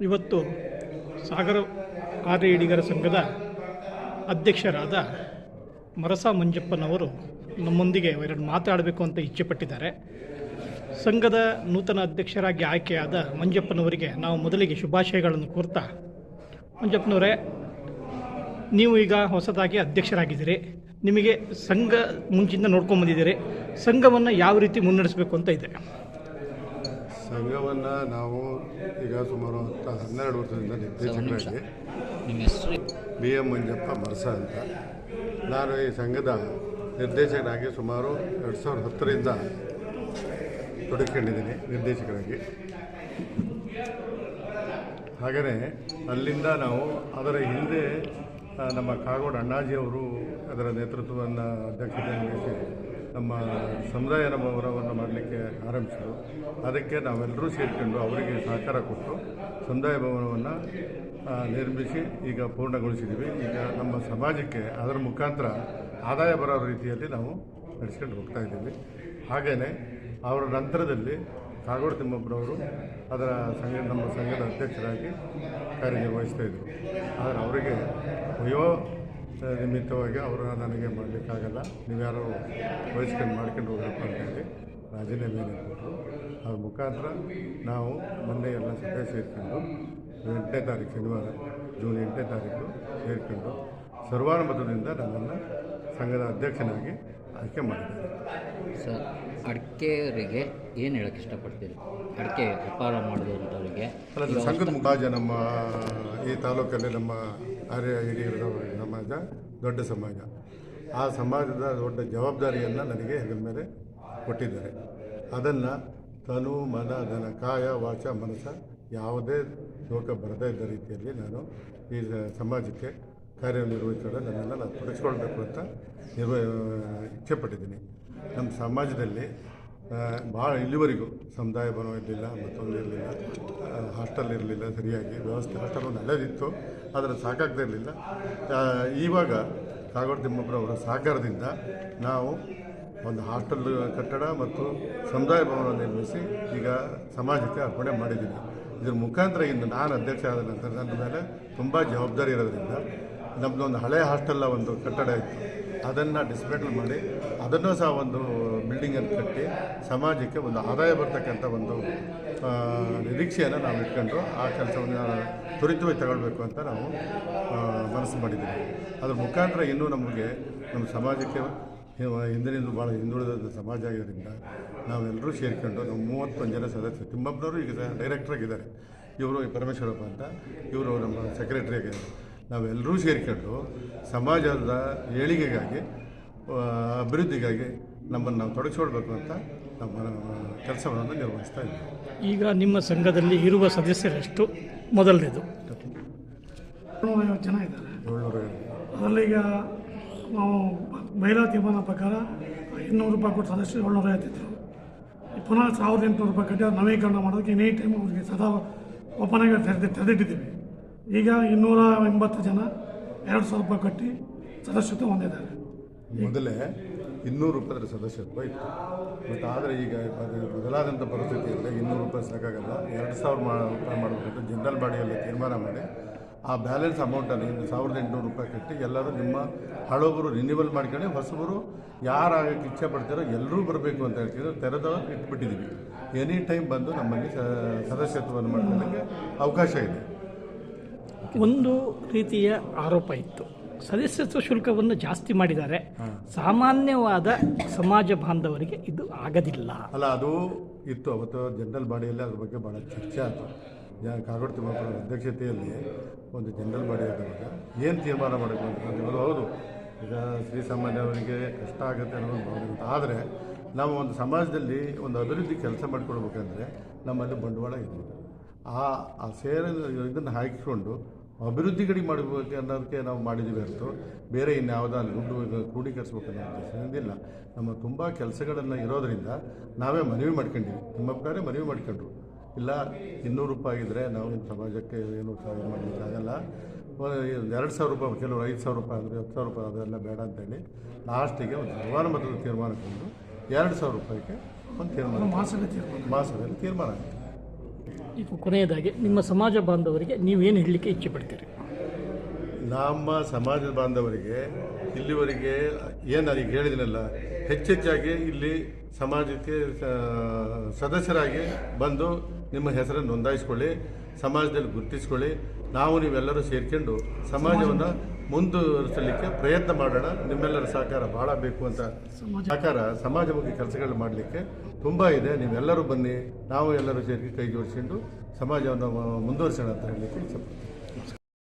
ಇವತ್ತು ಸಾಗರ ಆರ್ಯ ಇಡಿಗರ ಸಂಘದ ಅಧ್ಯಕ್ಷರಾದ ಮರಸ ಮಂಜಪ್ಪನವರು ನಮ್ಮೊಂದಿಗೆ ಎರಡು ಮಾತಾಡಬೇಕು ಅಂತ ಇಚ್ಛೆಪಟ್ಟಿದ್ದಾರೆ. ಸಂಘದ ನೂತನ ಅಧ್ಯಕ್ಷರಾಗಿ ಆಯ್ಕೆಯಾದ ಮಂಜಪ್ಪನವರಿಗೆ ನಾವು ಮೊದಲಿಗೆ ಶುಭಾಶಯಗಳನ್ನು ಕೋರ್ತಾ, ಮಂಜಪ್ಪನವರೇ, ನೀವು ಈಗ ಹೊಸದಾಗಿ ಅಧ್ಯಕ್ಷರಾಗಿದ್ದೀರಿ. ನಿಮಗೆ ಸಂಘ ಮುಂಚಿಂದ ನೋಡ್ಕೊಂಬಂದಿದ್ದೀರಿ ಸಂಘವನ್ನು ಯಾವ ರೀತಿ ಮುನ್ನಡೆಸಬೇಕು ಅಂತ ಇದೆ. ಸಂಘವನ್ನು ನಾವು ಈಗ ಸುಮಾರು ಹತ್ತು ಹನ್ನೆರಡು ವರ್ಷದಿಂದ ನಿರ್ದೇಶಕರಾಗಿ ಬಿ ಎಂ ಮಂಜಪ್ಪ ಮರಸ ಅಂತ. ನಾನು ಈ ಸಂಘದ ನಿರ್ದೇಶಕರಾಗಿ ಸುಮಾರು ಎರಡು ಸಾವಿರದ ಹತ್ತರಿಂದ ತೊಡಗಿಕೊಂಡಿದ್ದೀನಿ ನಿರ್ದೇಶಕರಾಗಿ ಹಾಗೆಯೇ ಅಲ್ಲಿಂದ ನಾವು ಅದರ ಹಿಂದೆ ನಮ್ಮ ಕಾಗೋಡು ಅಣ್ಣಾಜಿಯವರು ಅದರ ನೇತೃತ್ವವನ್ನು ಅಧ್ಯಕ್ಷತೆಯನ್ನು ವಹಿಸಿ ನಮ್ಮ ಸಮುದಾಯ ಭವನವನ್ನು ಮಾಡಲಿಕ್ಕೆ ಆರಂಭಿಸಿದರು. ಅದಕ್ಕೆ ನಾವೆಲ್ಲರೂ ಸೇರಿಕೊಂಡು ಅವರಿಗೆ ಸಹಕಾರ ಕೊಟ್ಟು ಸಮುದಾಯ ಭವನವನ್ನು ನಿರ್ಮಿಸಿ ಈಗ ಪೂರ್ಣಗೊಳಿಸಿದ್ದೀವಿ. ಈಗ ನಮ್ಮ ಸಮಾಜಕ್ಕೆ ಅದರ ಮುಖಾಂತರ ಆದಾಯ ಬರೋ ರೀತಿಯಲ್ಲಿ ನಾವು ನಡೆಸ್ಕೊಂಡು ಹೋಗ್ತಾ ಇದ್ದೀವಿ. ಹಾಗೆಯೇ ಅವರ ನಂತರದಲ್ಲಿ ಕಾಗೋಡು ತಿಮ್ಮಪ್ಪನವರು ಅದರ ಸಂಘ, ನಮ್ಮ ಸಂಘದ ಅಧ್ಯಕ್ಷರಾಗಿ ಕಾರ್ಯನಿರ್ವಹಿಸ್ತಾ ಇದ್ದರು ಆದರೆ ಅವರಿಗೆ ವಯೋ ನಿಮಿತ್ತವಾಗಿ ಅವರು ನನಗೆ ಮಾಡಲಿಕ್ಕಾಗಲ್ಲ. ನೀವ್ಯಾರು ವಹಿಸ್ಕೊಂಡು ಮಾಡ್ಕೊಂಡು ಹೋಗಪ್ಪ ಅಂತೇಳಿ ರಾಜೀನಾಮೆಯನ್ನು ಕೊಟ್ಟರು ಅದ್ರ ಮುಖಾಂತರ ನಾವು ಮೊನ್ನೆ ಎಲ್ಲ ಸಭೆ ಸೇರಿಕೊಂಡು ಎಂಟನೇ ತಾರೀಕು ಶನಿವಾರ ಜೂನ್ ಎಂಟನೇ ತಾರೀಕು ಸೇರಿಕೊಂಡು ಸರ್ವಾನುಮತದಿಂದ ನನ್ನನ್ನು ಸಂಘದ ಅಧ್ಯಕ್ಷನಾಗಿ ಆಯ್ಕೆ ಮಾಡಿದ್ದಾರೆ. ಸರ್ ಅಡಿಕೆಯವರಿಗೆ ಏನು ಹೇಳಕ್ಕೆ ಇಷ್ಟಪಡ್ತೀರಿ? ಅಡಿಕೆ ವ್ಯಾಪಾರ ಮಾಡಿದಂಥವ್ರಿಗೆ ಅಲ್ಲ ಸಂಘದ ಮುಖಾಜ ನಮ್ಮ ಈ ತಾಲೂಕಲ್ಲಿ ನಮ್ಮ ಆರ್ಯ ಹಿರಿಯರ ಸಮಾಜ ದೊಡ್ಡ ಸಮಾಜ. ಆ ಸಮಾಜದ ದೊಡ್ಡ ಜವಾಬ್ದಾರಿಯನ್ನು ನನಗೆ ಹೆಗಲ ಮೇಲೆ ಕೊಟ್ಟಿದ್ದಾರೆ. ಅದನ್ನು ತನು ಮನ ಧನ ಕಾಯ ವಾಚ ಮನಸ್ಸ ಯಾವುದೇ ಶೋಕ ಬರದೇ ಇದ್ದ ರೀತಿಯಲ್ಲಿ ನಾನು ಈ ಸಮಾಜಕ್ಕೆ ಕಾರ್ಯನಿರ್ವಹಿಸಲು ನನ್ನನ್ನು ನಾನು ತೊಡಗಿಸ್ಕೊಳ್ಬೇಕು ಅಂತ ನಿರ್ವ ಇಚ್ಛೆಪಟ್ಟಿದ್ದೀನಿ ನಮ್ಮ ಸಮಾಜದಲ್ಲಿ ಭಾಳ ಇಲ್ಲಿವರೆಗೂ ಸಮುದಾಯ ಭವನ ಇರಲಿಲ್ಲ, ಮತ್ತೊಂದು ಇರಲಿಲ್ಲ. ಹಾಸ್ಟೆಲ್ ಇರಲಿಲ್ಲ ಸರಿಯಾಗಿ, ವ್ಯವಸ್ಥೆ ಹಾಸ್ಟೆಲ್ ಒಂದು ಹಳೆದಿತ್ತು ಆದರೆ ಸಾಕಾಗ್ತಾ ಇರಲಿಲ್ಲ. ಇವಾಗ ಕಾಗೋಡು ತಿಮ್ಮಪ್ಪರವರ ಸಹಕಾರದಿಂದ ನಾವು ಒಂದು ಹಾಸ್ಟೆಲ್ ಕಟ್ಟಡ ಮತ್ತು ಸಮುದಾಯ ಭವನ ನಿರ್ಮಿಸಿ ಈಗ ಸಮಾಜಕ್ಕೆ ಅರ್ಪಣೆ ಮಾಡಿದ್ದೀವಿ. ಇದ್ರ ಮುಖಾಂತರ ಇನ್ನು ನಾನು ಅಧ್ಯಕ್ಷ ಆದ ನಂತರ ನನ್ನ ಮೇಲೆ ತುಂಬ ಜವಾಬ್ದಾರಿ ಇರೋದ್ರಿಂದ ನಮ್ಮದೊಂದು ಹಳೆ ಹಾಸ್ಟೆಲ್ನ ಒಂದು ಕಟ್ಟಡ ಇತ್ತು. ಅದನ್ನು ಡಿಸ್ಮೆಂಟಲ್ ಮಾಡಿ ಅದನ್ನು ಸಹ ಒಂದು ಬಿಲ್ಡಿಂಗನ್ನು ಕಟ್ಟಿ ಸಮಾಜಕ್ಕೆ ಒಂದು ಆದಾಯ ಬರ್ತಕ್ಕಂಥ ಒಂದು ನಿರೀಕ್ಷೆಯನ್ನು ನಾವು ಇಟ್ಕೊಂಡು ಆ ಕೆಲಸವನ್ನು ತ್ವರಿತವಾಗಿ ತಗೊಳ್ಬೇಕು ಅಂತ ನಾವು ಮನಸ್ಸು ಮಾಡಿದ್ದೀವಿ. ಅದ್ರ ಮುಖಾಂತರ ಇನ್ನೂ ನಮಗೆ ನಮ್ಮ ಸಮಾಜಕ್ಕೆ ಹಿಂದಿನಿಂದ ಭಾಳ ಹಿಂದುಳಿದ ಸಮಾಜ ಆಗಿರೋದ್ರಿಂದ ನಾವೆಲ್ಲರೂ ಸೇರಿಕೊಂಡು ನಾವು ಮೂವತ್ತೊಂದು ಜನ ಸದಸ್ಯರು, ತಿಮ್ಮಪ್ಪನವರು ಈಗ ಡೈರೆಕ್ಟರ್ ಆಗಿದ್ದಾರೆ. ಇವರು ಪರಮೇಶ್ವರಪ್ಪ ಅಂತ, ಇವರು ನಮ್ಮ ಸೆಕ್ರೆಟರಿ ಆಗಿದ್ದಾರೆ. ನಾವೆಲ್ಲರೂ ಸೇರಿಕೊಂಡು ಸಮಾಜದ ಏಳಿಗೆಗಾಗಿ ಅಭಿವೃದ್ಧಿಗಾಗಿ ನಮ್ಮನ್ನು ನಾವು ತೊಡಗಿಸ್ಕೊಳ್ಬೇಕು ಅಂತ ನಮ್ಮ ಕೆಲಸವನ್ನು ನಿರ್ವಹಿಸ್ತಾ ಇದ್ದೀವಿ. ಈಗ ನಿಮ್ಮ ಸಂಘದಲ್ಲಿ ಇರುವ ಸದಸ್ಯರೆಷ್ಟು ಮೊದಲನೇದು. ಏಳ್ನೂರೈವತ್ತು ಜನ ಇದ್ದಾರೆ. ಅದರಲ್ಲಿ ಈಗ ನಾವು ಮಹಿಳಾ ತೀರ್ಮಾನ ಪ್ರಕಾರ ಇನ್ನೂರು ರೂಪಾಯಿ ಕೊಟ್ಟು ಸದಸ್ಯರು ಏಳ್ನೂರ ಐವತ್ತಿದ್ರು ಪುನಃ ಸಾವಿರದ ಎಂಟುನೂರು ರೂಪಾಯಿ ಕಟ್ಟಿ ಅದು ನವೀಕರಣ ಮಾಡೋದಕ್ಕೆ ಎನಿ ಟೈಮ್ ಅವರಿಗೆ ಸದಾ ಓಪನ್ ಆಗಿ ತೆರೆದು ತೆರೆದಿಟ್ಟಿದ್ದೀವಿ. ಈಗ ಇನ್ನೂರ ಎಂಬತ್ತು ಜನ ಎರಡು ಸಾವಿರ ರೂಪಾಯಿ ಕಟ್ಟಿ ಸದಸ್ಯತ್ವ ಹೊಂದಿದ್ದಾರೆ. ಮೊದಲೇ ಇನ್ನೂರು ರೂಪಾಯಿ ಸದಸ್ಯತ್ವ ಇತ್ತು ಬಟ್ ಆದರೆ ಈಗ ಬದಲಾದಂಥ ಪರಿಸ್ಥಿತಿಯಲ್ಲಿ ಇನ್ನೂರು ರೂಪಾಯಿ ಸಾಕಾಗಲ್ಲ. ಎರಡು ಸಾವಿರ ಮಾ ರೂಪಾಯಿ ಮಾಡಬೇಕಂತ ಜನರಲ್ ಬಾಡಿಯಲ್ಲಿ ತೀರ್ಮಾನ ಮಾಡಿ ಆ ಬ್ಯಾಲೆನ್ಸ್ ಅಮೌಂಟನ್ನು ಸಾವಿರದ ಎಂಟುನೂರು ರೂಪಾಯಿ ಕಟ್ಟಿ ಎಲ್ಲರೂ ನಿಮ್ಮ ಹಳಬರು ರಿನ್ಯೂವಲ್ ಮಾಡ್ಕೊಂಡು ಹೊಸಬರು ಯಾರು ಆಗಕ್ಕೆ ಇಚ್ಛೆ ಪಡ್ತಾರೋ ಎಲ್ಲರೂ ಬರಬೇಕು ಅಂತ ಹೇಳ್ತಿದ್ರು. ತೆರೆದ ಇಟ್ಬಿಟ್ಟಿದ್ದೀವಿ ಎನಿ ಟೈಮ್ ಬಂದು ನಮ್ಮಲ್ಲಿ ಸದಸ್ಯತ್ವವನ್ನು ಮಾಡ್ಕೊಳ್ಳೋಕ್ಕೆ ಅವಕಾಶ ಇದೆ. ಒಂದು ರೀತಿಯ ಆರೋಪ ಇತ್ತು. ಸದಸ್ಯತ್ವ ಶುಲ್ಕವನ್ನು ಜಾಸ್ತಿ ಮಾಡಿದ್ದಾರೆ. ಸಾಮಾನ್ಯವಾದ ಸಮಾಜ ಬಾಂಧವರಿಗೆ ಇದು ಆಗದಿಲ್ಲ. ಅಲ್ಲ, ಅದು ಇತ್ತು. ಅವತ್ತು ಜನರಲ್ ಬಾಡಿಯಲ್ಲಿ ಅದ್ರ ಬಗ್ಗೆ ಭಾಳ ಚರ್ಚೆ ಆಯಿತು. ಕಾಗೋಡು ತಿಮ್ಮಪ್ಪನ ಅಧ್ಯಕ್ಷತೆಯಲ್ಲಿ ಒಂದು ಜನರಲ್ ಬಾಡಿ ಆದಾಗ ಏನು ತೀರ್ಮಾನ ಮಾಡಬೇಕು ಅಂತ ಹೌದು. ಈಗ ಶ್ರೀಸಾಮಾನ್ಯವರಿಗೆ ಕಷ್ಟ ಆಗುತ್ತೆ ಅನ್ನೋದು ಇರುತ್ತೆ ಆದರೆ ನಾವು ಒಂದು ಸಮಾಜದಲ್ಲಿ ಒಂದು ಅಭಿವೃದ್ಧಿ ಕೆಲಸ ಮಾಡಿಕೊಡ್ಬೇಕಂದ್ರೆ ನಮ್ಮಲ್ಲಿ ಬಂಡವಾಳ ಇರಲಿಲ್ಲ ಆ ಆ ಸೇರ ಇದನ್ನು ಹಾಕಿಕೊಂಡು ಅಭಿವೃದ್ಧಿ ಕಡೆ ಮಾಡಬೇಕು ಅನ್ನೋದಕ್ಕೆ ನಾವು ಮಾಡಿದ್ದೀವಿ ಹೊರತು ಬೇರೆ ಇನ್ಯಾವುದೋ ದುಡ್ಡು ಇದು ಕ್ರೋಢೀಕರಿಸ್ಬೇಕು ಅನ್ನೋ ಇಲ್ಲ ನಮ್ಮ ತುಂಬ ಕೆಲಸಗಳನ್ನು ಇರೋದರಿಂದ ನಾವೇ ಮನವಿ ಮಾಡ್ಕೊಂಡಿವಿ ತಿಮ್ಮಪ್ಪನವರೇ ಮನವಿ ಮಾಡ್ಕೊಂಡ್ರು. ಇಲ್ಲ ಇನ್ನೂರು ರೂಪಾಯಿ ಇದ್ದರೆ ನಾವು ಸಮಾಜಕ್ಕೆ ಏನು ಸಹಾಯ ಮಾಡಲಿಕ್ಕಾಗಲ್ಲ ಎರಡು ಸಾವಿರ ರೂಪಾಯಿ ಕೆಲವರು ಐದು ಸಾವಿರ ರೂಪಾಯಿ ಆದರೆ ಹತ್ತು ಸಾವಿರ ರೂಪಾಯಿ ಅದೆಲ್ಲ ಬೇಡ ಅಂತೇಳಿ ಲಾಸ್ಟಿಗೆ ಒಂದು ಸರ್ವಾನುಮತದ ತೀರ್ಮಾನ ಕೊಂಡು ಎರಡು ಸಾವಿರ ರೂಪಾಯಿಗೆ ಒಂದು ತೀರ್ಮಾನ ಮಾಸದ ತೀರ್ಮಾನ. ಮಾಸದಲ್ಲಿ ತೀರ್ಮಾನ ಆಯಿತು. ಈಗ ಕೊನೆಯದಾಗಿ, ನಿಮ್ಮ ಸಮಾಜ ಬಾಂಧವರಿಗೆ ನೀವೇನು ಹೇಳಲಿಕ್ಕೆ ಇಚ್ಛೆ ಪಡ್ತೀರಿ? ನಮ್ಮ ಸಮಾಜದ ಬಾಂಧವರಿಗೆ ಇಲ್ಲಿವರೆಗೆ ಏನು ಈಗ ಹೇಳಿದಿನಲ್ಲ, ಹೆಚ್ಚೆಚ್ಚಾಗಿ ಇಲ್ಲಿ ಸಮಾಜಕ್ಕೆ ಸದಸ್ಯರಾಗಿ ಬಂದು ನಿಮ್ಮ ಹೆಸರನ್ನು ನೋಂದಾಯಿಸ್ಕೊಳ್ಳಿ, ಸಮಾಜದಲ್ಲಿ ಗುರುತಿಸ್ಕೊಳ್ಳಿ. ನಾವು ನೀವೆಲ್ಲರೂ ಸೇರ್ಕೊಂಡು ಸಮಾಜವನ್ನು ಮುಂದುವರಿಸಲಿಕ್ಕೆ ಪ್ರಯತ್ನ ಮಾಡೋಣ. ನಿಮ್ಮೆಲ್ಲರ ಸಹಕಾರ ಭಾಳ ಬೇಕು ಅಂತ ಸಹಕಾರ ಸಮಾಜಮುಖಿ ಕೆಲಸಗಳು ಮಾಡಲಿಕ್ಕೆ ತುಂಬ ಇದೆ. ನೀವೆಲ್ಲರೂ ಬನ್ನಿ. ನಾವು ಎಲ್ಲರೂ ಸೇರಿ ಕೈ ಜೋಡಿಸಿಕೊಂಡು ಸಮಾಜವನ್ನು ಮುಂದುವರಿಸೋಣ ಅಂತ ಹೇಳಲಿಕ್ಕೆ ಇಷ್ಟಪಡ್ತೀನಿ